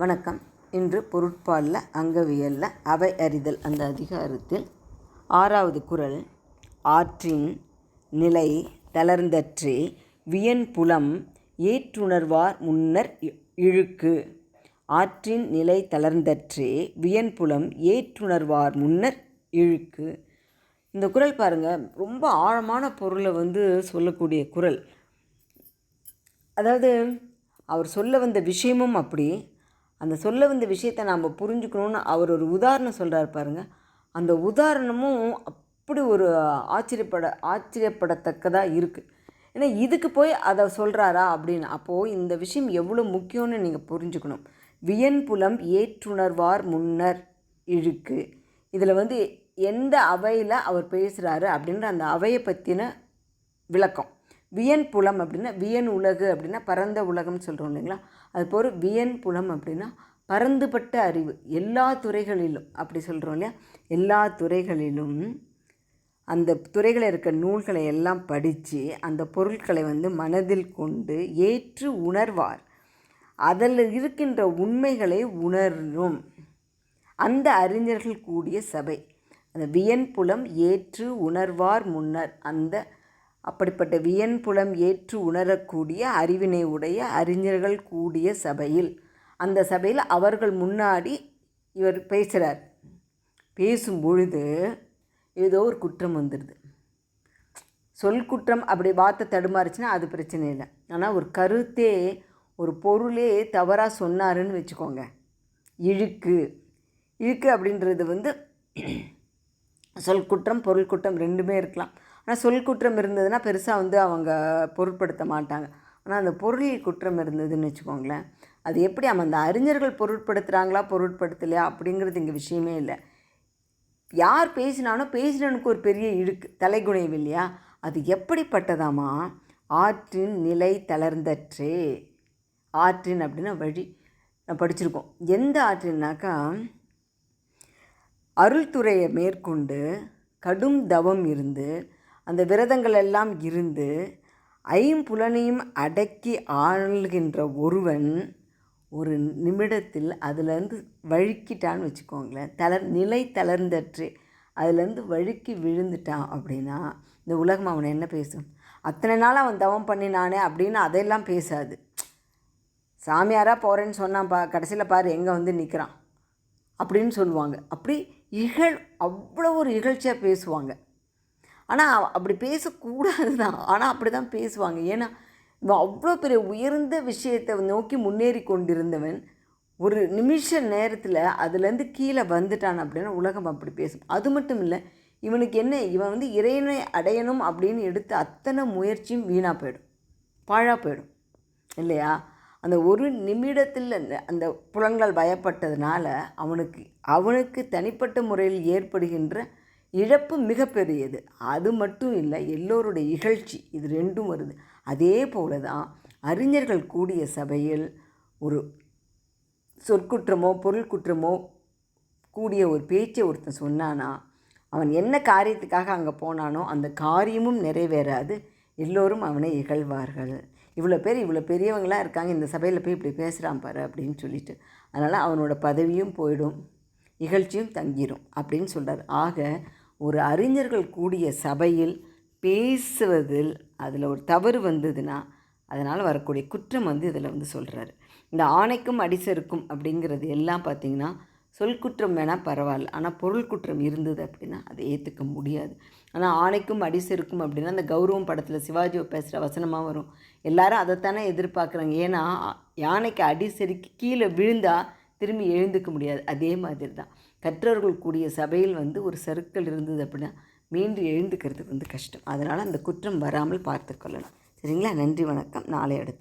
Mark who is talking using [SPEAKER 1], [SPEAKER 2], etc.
[SPEAKER 1] வணக்கம். இன்று பொருட்பாலில் அங்கவியலில் அவை அறிதல் அந்த அதிகாரத்தில் ஆறாவது குறள் ஆற்றின் நிலை தளர்ந்தற்றே வியன் புலம் ஏற்றுணர்வார் முன்னர் இழுக்கு. ஆற்றின் நிலை தளர்ந்தற்றே வியன் புலம் ஏற்றுணர்வார் முன்னர் இழுக்கு. இந்த குறள் பாருங்கள் ரொம்ப ஆழமான பொருளை வந்து சொல்லக்கூடிய குறள் அதாவது அவர் சொல்ல வந்த விஷயமும் அப்படி அந்த சொல்ல வந்த விஷயத்தை நாம் புரிஞ்சுக்கணுன்னு அவர் ஒரு உதாரணம் சொல்கிறார் பாருங்கள் அந்த உதாரணமும் அப்படி ஒரு ஆச்சரியப்பட ஆச்சரியப்படத்தக்கதாக இருக்குது ஏன்னா இதுக்கு போய் அதை சொல்கிறாரா அப்படின்னு. அப்போது இந்த விஷயம் எவ்வளோ முக்கியம்னு நீங்கள் புரிஞ்சுக்கணும். வியன் புலம் ஏற்றுணர்வார் முன்னர் இழுக்கு. இதில் வந்து எந்த அவையில் அவர் பேசுகிறாரு அப்படின்ற அந்த அவையை பற்றின விளக்கம். வியன் புலம் அப்படின்னா வியன் உலகு அப்படின்னா பரந்த உலகம்னு சொல்கிறோம் இல்லைங்களா? அது போல் வியன் புலம் அப்படின்னா பரந்துபட்ட அறிவு. எல்லா துறைகளிலும் அப்படி சொல்கிறோம் இல்லையா? எல்லா துறைகளிலும் அந்த துறைகளில் இருக்க நூல்களை எல்லாம் படித்து அந்த பொருட்களை வந்து மனதில் கொண்டு ஏற்று உணர்வார். அதில் இருக்கின்ற உண்மைகளை உணரும் அந்த அறிஞர்கள் கூடிய சபை. அந்த வியன் புலம் ஏற்று உணர்வார் முன்னர் அந்த அப்படிப்பட்ட வியன்புலம் ஏற்று உணரக்கூடிய அறிவினை உடைய அறிஞர்கள் கூடிய சபையில். அந்த சபையில் அவர்கள் முன்னாடி இவர் பேசுகிறார் பேசும் பொழுது ஏதோ ஒரு குற்றம் வந்துடுது. சொல் குற்றம் அப்படி வார்த்தை தடுமாறுச்சுன்னா அது பிரச்சனை இல்லை. ஆனால் ஒரு கருத்தே ஒரு பொருளே தவறாக சொன்னாருன்னு வச்சுக்கோங்க. இழுக்கு. இழுக்கு அப்படின்றது வந்து சொல் குற்றம் பொருள் குற்றம் ரெண்டுமே இருக்கலாம். ஆனால் சொல் குற்றம் இருந்ததுன்னா பெருசாக வந்து அவங்க பொருட்படுத்த மாட்டாங்க. ஆனால் அந்த பொருள் குற்றம் இருந்ததுன்னு வச்சுக்கோங்களேன் அது எப்படி அவன் அந்த அறிஞர்கள் பொருட்படுத்துகிறாங்களா பொருட்படுத்தலையா அப்படிங்கிறது இங்கே விஷயமே இல்லை. யார் பேசினானோ பேசினனுக்கு ஒரு பெரிய இழுக்கு தலைகுணைவு இல்லையா? அது எப்படிப்பட்டதாமா ஆற்றின் நிலை தளர்ந்தற்றே. ஆற்றின் அப்படின்னா வழி. படிச்சிருக்கோம். எந்த ஆற்றினாக்கா அருள்துறையை மேற்கொண்டு கடும் தவம் இருந்து அந்த விரதங்கள் எல்லாம் இருந்து ஐம்புலனையும் அடக்கி ஆள்கின்ற ஒருவன் ஒரு நிமிடத்தில் அதுலேருந்து வழுக்கிட்டான்னு வச்சுக்கோங்களேன். தளர் நிலை தளர்ந்தற்று அதுலேருந்து வழுக்கி விழுந்துட்டான் அப்படின்னா இந்த உலகம் அவனை என்ன பேசும்? அத்தனை நாள் அவன் தவம் பண்ணினானே அப்படின்னு அதையெல்லாம் பேசாது. சாமியாராக போகிறேன்னு சொன்னான் பா கடைசியில் பாரு எங்கே வந்து நிற்கிறான் அப்படின்னு சொல்லுவாங்க. அப்படி இகழ் அவ்வளோ ஒரு இகழ்ச்சியாக பேசுவாங்க. ஆனால் அப்படி பேசக்கூடாது தான் ஆனால் அப்படி தான் பேசுவாங்க. ஏன்னா இவன் அவ்வளோ பெரிய உயர்ந்த விஷயத்தை நோக்கி முன்னேறி கொண்டிருந்தவன் ஒரு நிமிஷ நேரத்தில் அதுலேருந்து கீழே வந்துட்டான் அப்படின்னா உலகம் அப்படி பேசும். அது மட்டும் இல்லை இவனுக்கு என்ன இவன் வந்து இறைவனை அடையணும் அப்படின்னு எடுத்த அத்தனை முயற்சியும் வீணாக போயிடும். பாழாக போயிடும். இல்லையா? அந்த ஒரு நிமிடத்தில் அந்த புலன்கள் பயப்பட்டதுனால அவனுக்கு அவனுக்கு தனிப்பட்ட முறையில் ஏற்படுகின்ற இழப்பு மிகப்பெரியது. அது மட்டும் இல்லை எல்லோருடைய இகழ்ச்சி இது ரெண்டும் வருது. அதே போல தான் அறிஞர்கள் கூடிய சபையில் ஒரு சொற்குற்றமோ பொருள் குற்றமோ கூடிய ஒரு பேச்சை ஒருத்தன் சொன்னானா அவன் என்ன காரியத்துக்காக அங்கே போனானோ அந்த காரியமும் நிறைவேறாது. எல்லோரும் அவனை இகழ்வார்கள். இவ்வளோ பேர் இவ்வளோ பெரியவங்களாக இருக்காங்க இந்த சபையில் போய் இப்படி பேசுகிறான் பாரு அப்படின்னு சொல்லிட்டு. அதனால் அவனோட பதவியும் போயிடும் இகழ்ச்சியும் தங்கிடும் அப்படின்னு சொல்கிறார் ஆக ஒரு அறிஞர்கள் கூடிய சபையில் பேசுவதில் அதில் ஒரு தவறு வந்ததுன்னா அதனால் வரக்கூடிய குற்றம் வந்து இதில் வந்து சொல்கிறாரு. இந்த ஆணைக்கும் அடிசருக்கும் அப்படிங்கிறது எல்லாம் பார்த்திங்கன்னா சொல் குற்றம் வேணால் பரவாயில்ல ஆனால் பொருள் குற்றம் இருந்தது அப்படின்னா அதை ஏற்றுக்க முடியாது. ஆனால் ஆணைக்கும் அடிசருக்கும் அப்படின்னா அந்த கௌரவம் படத்தில் சிவாஜியை பேசுகிற வசனமாக வரும். எல்லாரும் அதைத்தானே எதிர்பார்க்குறாங்க. ஏன்னா யானைக்கு அடிசரிக்கு கீழே விழுந்தால் திரும்பி எழுந்துக்க முடியாது. அதே மாதிரி தான். கற்றவர்கள் கூடிய சபையில் வந்து ஒரு சருக்கள் இருந்தது அப்படின்னா மீண்டும் எழுந்துக்கிறதுக்கு வந்து கஷ்டம். அதனால் அந்த குற்றம் வராமல் பார்த்து கொள்ளலாம். சரிங்களா? நன்றி வணக்கம். நாளை அடுத்து.